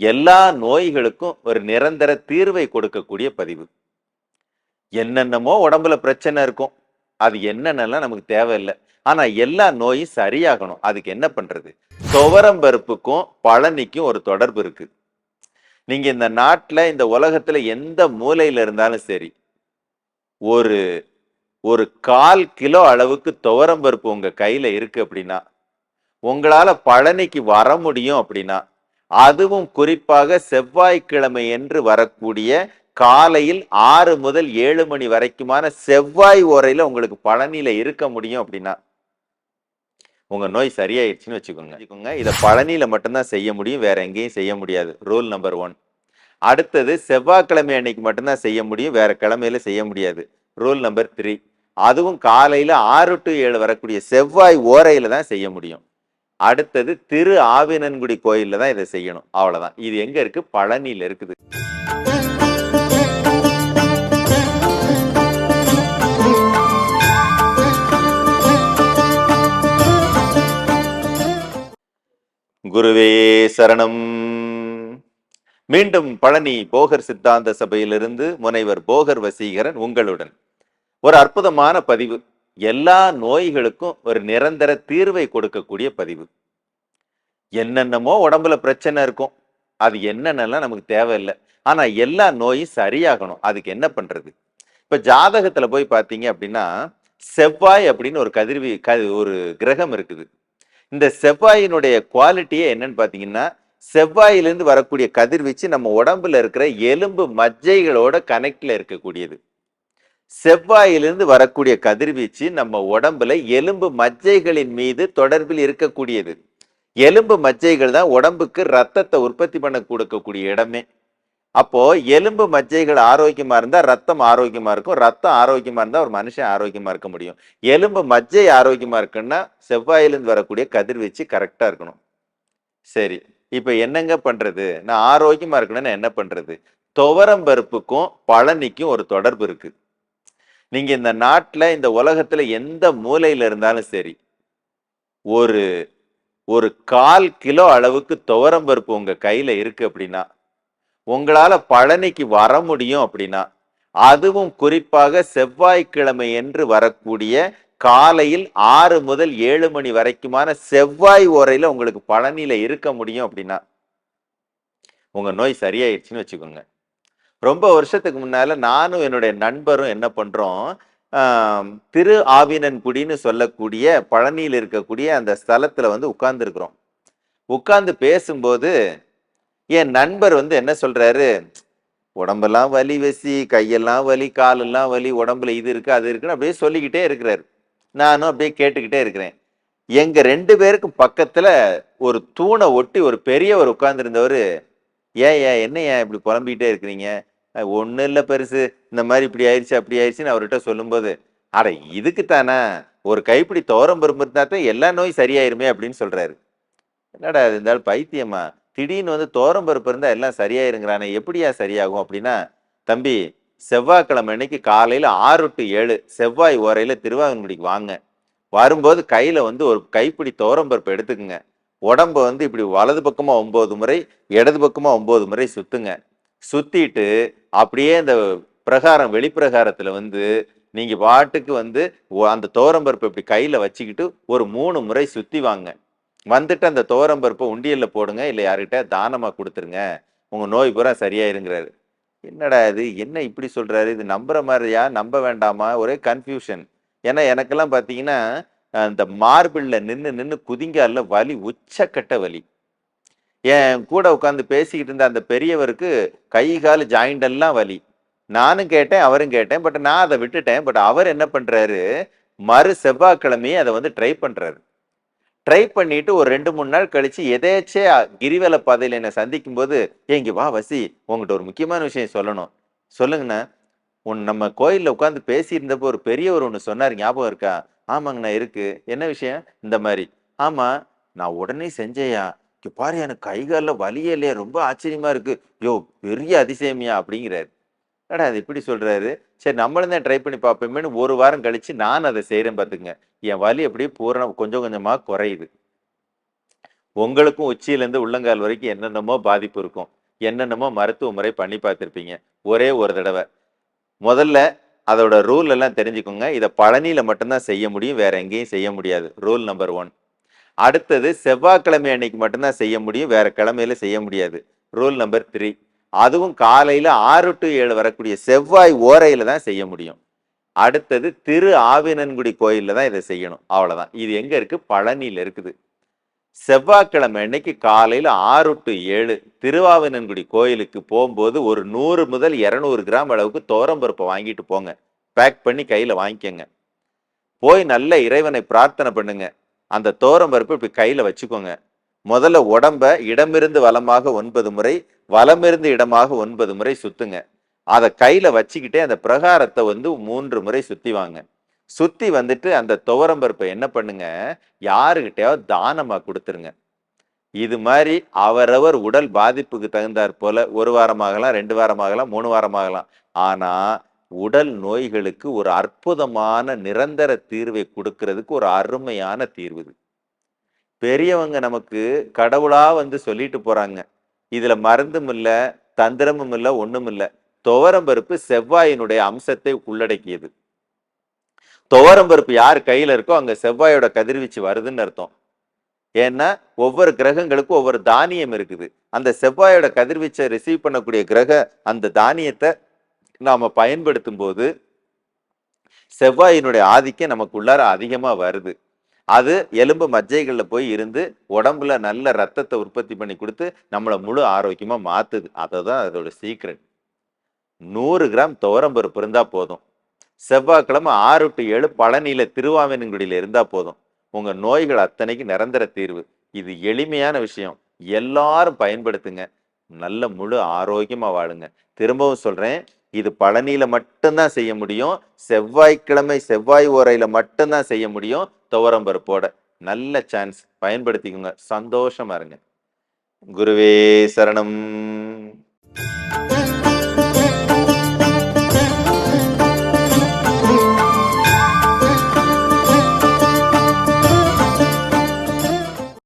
எல்லா நோய்களுக்கும் ஒரு நிரந்தர தீர்வை கொடுக்கக்கூடிய பதிவு. என்னென்னமோ உடம்புல பிரச்சனை இருக்கும். அது என்னென்னலாம் நமக்கு தேவையில்லை. ஆனா எல்லா நோயும் சரியாகணும். அதுக்கு என்ன பண்றது? துவரம் பருப்புக்கும் பழனிக்கும் ஒரு தொடர்பு இருக்கு. நீங்க இந்த நாட்டுல இந்த உலகத்துல எந்த மூலையில இருந்தாலும் சரி ஒரு ஒரு கால் கிலோ அளவுக்கு துவரம் பருப்பு உங்க கையில இருக்கு அப்படின்னா உங்களால பழனிக்கு வர முடியும் அப்படின்னா அதுவும் குறிப்பாக செவ்வாய்க்கிழமை என்று வரக்கூடிய காலையில் ஆறு முதல் ஏழு மணி வரைக்குமான செவ்வாய் ஓரையில உங்களுக்கு பழனியில இருக்க முடியும் அப்படின்னா. உங்க நோய் சரியாயிடுச்சுன்னு வச்சுக்கோங்க. வச்சுக்கோங்க. இதை பழனியில மட்டும்தான் செய்ய முடியும். வேற எங்கேயும் செய்ய முடியாது. Rule number one. அடுத்தது செவ்வாய்க்கிழமை அன்னைக்கு மட்டும்தான் செய்ய முடியும். வேற கிழமையில செய்ய முடியாது. Rule number three. அதுவும் காலையில ஆறு டு ஏழு வரக்கூடிய செவ்வாய் ஓரையில தான் செய்ய முடியும். அடுத்தது திரு ஆவினன்குடி கோயில்ல தான் இதை செய்யணும். அவ்வளவுதான். இது எங்க இருக்கு? பழனியில இருக்குது. குருவே சரணம். மீண்டும் பழனி போகர் சித்தாந்த சபையிலிருந்து முனைவர் போகர் வசீகரன் உங்களுடன். ஒரு அற்புதமான பதிவு. எல்லா நோய்களுக்கும் ஒரு நிரந்தர தீர்வை கொடுக்கக்கூடிய பதிவு. என்னென்னமோ உடம்புல பிரச்சனை இருக்கும். அது என்னென்னலாம் நமக்கு தேவையில்லை. ஆனா எல்லா நோயும் சரியாகணும். அதுக்கு என்ன பண்றது? இப்ப ஜாதகத்துல போய் பார்த்தீங்க அப்படின்னா செவ்வாய் அப்படின்னு ஒரு கதிர்வி க ஒரு கிரகம் இருக்குது. இந்த செவ்வாயினுடைய குவாலிட்டியே என்னன்னு பார்த்தீங்கன்னா செவ்வாயிலிருந்து வரக்கூடிய கதிர்வீச்சு நம்ம உடம்புல இருக்கிற எலும்பு மஜ்ஜைகளோட கனெக்ட்ல இருக்கக்கூடியது. செவ்வாயிலிருந்து வரக்கூடிய கதிர்வீச்சு நம்ம உடம்புல எலும்பு மஜ்ஜைகளின் மீது தொடர்பில் இருக்கக்கூடியது. எலும்பு மஜ்ஜைகள் தான் உடம்புக்கு ரத்தத்தை உற்பத்தி பண்ண கொடுக்கக்கூடிய இடமே. அப்போ எலும்பு மஜ்ஜைகள் ஆரோக்கியமா இருந்தா ரத்தம் ஆரோக்கியமா இருக்கும் ரத்தம் ஆரோக்கியமா இருந்தா ஒரு மனுஷன் ஆரோக்கியமா இருக்க முடியும். எலும்பு மஜ்ஜை ஆரோக்கியமா இருக்குன்னா செவ்வாயிலிருந்து வரக்கூடிய கதிர்வீச்சு கரெக்டா இருக்கணும். சரி இப்ப என்னங்க பண்றது? நான் ஆரோக்கியமா இருக்கணும்னு என்ன பண்றது? துவரம் பருப்புக்கும் பழனிக்கும் ஒரு தொடர்பு இருக்கு. நீங்க இந்த நாட்டில் இந்த உலகத்துல எந்த மூலையில இருந்தாலும் சரி ஒரு ஒரு கால் கிலோ அளவுக்கு துவரம் பருப்பு உங்க கையில இருக்கு அப்படின்னா உங்களால பழனிக்கு வர முடியும் அப்படின்னா அதுவும் குறிப்பாக செவ்வாய்க்கிழமை என்று வரக்கூடிய காலையில் ஆறு முதல் ஏழு மணி வரைக்குமான செவ்வாய் ஓரையில உங்களுக்கு பழனியில இருக்க முடியும் அப்படின்னா உங்க நோய் சரியாயிடுச்சுன்னு வச்சுக்கோங்க. ரொம்ப வருஷத்துக்கு முன்னால நானும் என்னுடைய நண்பரும் என்ன பண்றோம் திரு ஆவினன்குடின்னு சொல்லக்கூடிய பழனியில் இருக்கக்கூடிய அந்த ஸ்தலத்துல வந்து உட்கார்ந்துருக்குறோம். உட்கார்ந்து பேசும்போது என் நண்பர் வந்து என்ன சொல்றாரு உடம்பெல்லாம் வலி வசி கையெல்லாம் வலி காலெல்லாம் வலி உடம்புல இது இருக்கு அது இருக்குன்னு அப்படியே சொல்லிக்கிட்டே இருக்கிறாரு. நானும் அப்படியே கேட்டுக்கிட்டே இருக்கிறேன். எங்க ரெண்டு பேருக்கும் பக்கத்துல ஒரு தூணை ஒட்டி ஒரு பெரியவர் உட்கார்ந்துருந்தவர் ஏன் ஏன்? என்ன ஏன் இப்படி புலம்பிக்கிட்டே இருக்கிறீங்க? ஒன்றும் இல்லை பெருசு. இந்த மாதிரி இப்படி ஆயிடுச்சு அப்படி ஆயிடுச்சுன்னு அவர்கிட்ட சொல்லும்போது அட இதுக்கு தானே? ஒரு கைப்பிடி தோரம் பருப்பு இருந்தால் தான் எல்லா நோயும் சரியாயிருமே அப்படின்னு சொல்கிறாரு என்னடா அது இருந்தாலும் பைத்தியமா? திடீர்னு வந்து தோரம் பருப்பு இருந்தால் எல்லாம் சரியாயிருங்கிறானே எப்படியா சரியாகும் அப்படின்னா தம்பி செவ்வாய்க்கிழமை அன்னைக்கு காலையில் ஆறு டு ஏழு செவ்வாய் ஓரையில் திருவாங்கன்குடிக்கு வாங்க. வரும்போது கையில் வந்து ஒரு கைப்பிடி தோரம் பருப்பு எடுத்துக்குங்க. உடம்ப வந்து இப்படி வலது பக்கமாக ஒம்பது முறை இடது பக்கமாக ஒம்பது முறை சுற்றுங்க சுற்றிட்டு அப்படியே இந்த பிரகாரம் வெளிப்பிரகாரத்தில் வந்து நீங்கள் பாட்டுக்கு வந்து அந்த தோரம்பருப்பை இப்படி கையில் வச்சுக்கிட்டு ஒரு மூணு முறை சுற்றி வாங்க. வந்துட்டு அந்த தோரம்பருப்பை உண்டியலில் போடுங்க இல்லை யார்கிட்ட தானமாக கொடுத்துருங்க. உங்கள் நோய் பூரா சரியாயிருங்கிறாரு. என்னடா இது? என்ன இப்படி சொல்கிறாரு இது நம்புகிற மாதிரியா? நம்ப வேண்டாமா? ஒரே கன்ஃபியூஷன் ஏன்னா எனக்கெல்லாம் பார்த்தீங்கன்னா அந்த மார்பிளில் நின்று நின்று குதிங்கால வலி உச்சக்கட்ட வலி. என் கூட உட்காந்து பேசிக்கிட்டு இருந்த அந்த பெரியவருக்கு கை கால் ஜாயிண்டெல்லாம் வலி. நானும் கேட்டேன் அவரும் கேட்டேன் பட் நான் அதை விட்டுட்டேன் பட் அவர் என்ன பண்ணுறாரு மறு செவ்வாய்க்கிழமையே அதை வந்து ட்ரை பண்ணுறாரு ட்ரை பண்ணிட்டு ஒரு ரெண்டு மூணு நாள் கழிச்சு எதேச்சே கிரிவல பாதையில் என்னை சந்திக்கும் போது "ஏய், வா வசி உங்ககிட்ட ஒரு முக்கியமான விஷயம் சொல்லணும். சொல்லுங்கண்ணா. உன் நம்ம கோயிலில் உட்காந்து பேசியிருந்தப்போ ஒரு பெரியவர் ஒன்று சொன்னார் ஞாபகம் இருக்கா? ஆமாங்கண்ணா இருக்கு. என்ன விஷயம்? இந்த மாதிரி. ஆமா நான் உடனே செஞ்சேயா இங்க பாரு எனக்கு கை காலில் வலியே இல்லையா? ரொம்ப ஆச்சரியமா இருக்கு. யோ பெரிய அதிசயமியா அப்படிங்கிறாரு. ஏடா அது இப்படி சொல்றாரு? சரி நம்மளும் தான் ட்ரை பண்ணி பார்ப்போமேனு ஒரு வாரம் கழிச்சு நான் அதை செய்கிறேன் பார்த்துங்க என் வலி அப்படியே பூரணம் கொஞ்சம் கொஞ்சமா குறையுது. உங்களுக்கும் உச்சியிலேருந்து உள்ளங்கால் வரைக்கும் என்னென்னமோ பாதிப்பு இருக்கும். என்னென்னமோ மருத்துவ முறை பண்ணி பார்த்துருப்பீங்க. ஒரே ஒரு தடவை. முதல்ல அதோட ரூல் எல்லாம் தெரிஞ்சுக்கோங்க. இதை பழனியில் மட்டும்தான் செய்ய முடியும். வேற எங்கேயும் செய்ய முடியாது. ரூல் நம்பர் ஒன் அடுத்தது செவ்வாய்க்கிழமை அன்னைக்கு மட்டும்தான் செய்ய முடியும். வேற கிழமையில செய்ய முடியாது. ரூல் நம்பர் த்ரீ அதுவும் காலையில் ஆறு டு ஏழு வரக்கூடிய செவ்வாய் ஓரையில தான் செய்ய முடியும். அடுத்தது திரு ஆவினன்குடி கோயிலில் தான் இதை செய்யணும். அவ்வளோதான் இது எங்கே இருக்குது பழனியில் இருக்குது. செவ்வாய்க்கிழமை அன்னைக்கு காலையில் ஆறு டு ஏழு திருவாவினன்குடி கோயிலுக்கு போகும்போது ஒரு நூறு முதல் இரநூறு கிராம் அளவுக்கு துவரம்பருப்பை வாங்கிட்டு போங்க. பேக் பண்ணி கையில் வாங்கிக்கோங்க. போய் நல்ல இறைவனை பிரார்த்தனை பண்ணுங்க. அந்த துவரம்பருப்பு இப்படி கையில் வச்சுக்கோங்க. முதல்ல உடம்ப இடமிருந்து வளமாக ஒன்பது முறை வலமிருந்து இடமாக ஒன்பது முறை சுத்துங்க. அதை கையில் வச்சுக்கிட்டே அந்த பிரகாரத்தை வந்து மூன்று முறை சுற்றி வாங்க. சுத்தி வந்துட்டு அந்த துவரம்பருப்பை என்ன பண்ணுங்க? யாருகிட்டயாவது தானமா கொடுத்துருங்க. இது மாதிரி அவரவர் உடல் பாதிப்புக்கு தகுந்தாற் போல ஒரு வாரமாகலாம் ரெண்டு வாரமாகலாம் மூணு வாரமாகலாம். ஆனா உடல் நோய்களுக்கு ஒரு அற்புதமான நிரந்தர தீர்வை கொடுக்கறதுக்கு ஒரு அருமையான தீர்வு இது. பெரியவங்க நமக்கு கடவுளா வந்து சொல்லிட்டு போறாங்க. இதுல மருந்தும் இல்ல தந்திரமும் இல்ல ஒண்ணும் இல்ல. துவரம்பருப்பு செவ்வாயினுடைய அம்சத்தை உள்ளடக்கியது. துவரம்பருப்பு யார் கையில் இருக்கோ அங்கே செவ்வாயோட கதிர்வீச்சு வருதுன்னு அர்த்தம். ஏன்னா ஒவ்வொரு கிரகங்களுக்கும் ஒவ்வொரு தானியம் இருக்குது. அந்த செவ்வாயோட கதிர்வீச்சை ரிசீவ் பண்ணக்கூடிய கிரக அந்த தானியத்தை நாம் பயன்படுத்தும் போது செவ்வாயினுடைய ஆதிக்கம் நமக்குள்ளார அதிகமாக வருது. அது எலும்பு மஜ்ஜைகளில் போய் இருந்து உடம்புல நல்ல ரத்தத்தை உற்பத்தி பண்ணி கொடுத்து நம்மளை முழு ஆரோக்கியமாக மாற்றுது அதை அதுதான் அதோட சீக்ரெட் நூறு கிராம் துவரம்பருப்பு இருந்தால் போதும். செவ்வாய்க்கிழமை ஆறு டு ஏழு பழனியில் திருவாவினங்குடியில இருந்தால் போதும். உங்கள் நோய்கள் அத்தனைக்கு நிரந்தர தீர்வு. இது எளிமையான விஷயம். எல்லாரும் பயன்படுத்துங்க. நல்ல முழு ஆரோக்கியமாக வாழுங்க. திரும்பவும் சொல்கிறேன் இது பழனியில் மட்டும்தான் செய்ய முடியும். செவ்வாய்க்கிழமை செவ்வாய் ஓரையில் மட்டும்தான் செய்ய முடியும். துவரம்பருப்போட நல்ல சான்ஸ் பயன்படுத்திக்கோங்க. சந்தோஷமா இருங்க. குருவே சரணம்.